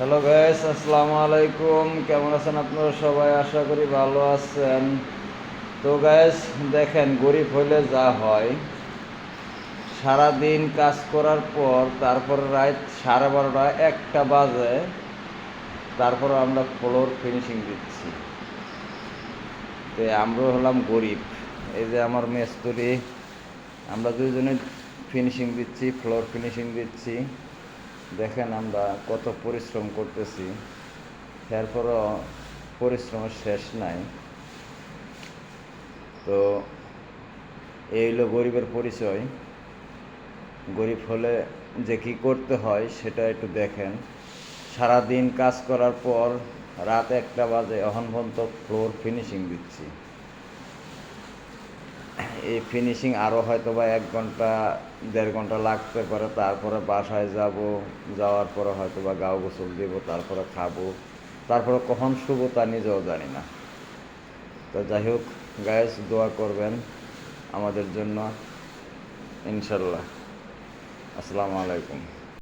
Hello guys আসসালামু আলাইকুম কেমন আছেন আপনারা সবাই? আশা করি ভালো আছেন। তো গাইস দেখেন, গরিব হইলে যা হয় সারা দিন কাজ করার পর, তারপর রাত সাড়ে বারোটা, একটা বাজে, তারপর আমরা ফ্লোর ফিনিশিং দিচ্ছি। তো আমরা হলাম গরিব। এই যে আমার মেস্তুরি, আমরা দুজনে ফিনিশিং দিচ্ছি ফ্লোর ফিনিশিং দিচ্ছি। দেখেন আমরা কত পরিশ্রম করতেছি, এরপরও পরিশ্রমের শেষ নাই। তো এই হলো গরিবের পরিচয়। গরিব হলে যে কী করতে হয় সেটা একটু দেখেন। সারা দিন কাজ করার পর রাত একটা বাজে পর্যন্ত ফ্লোর ফিনিশিং দিচ্ছি। এই ফিনিশিং আরও হয়তো বা এক ঘণ্টা, দেড় ঘণ্টা লাগতে পারে। তারপরে বাসায় যাব, যাওয়ার পরে হয়তো বা গাও গোসল দেব, তারপরে খাব। তারপরে কখন শুবো তা নিজেও জানি না। তো যাই হোক গায়েস দোয়া করবেন আমাদের জন্য, ইনশাল্লাহ। আসসালামু আলাইকুম।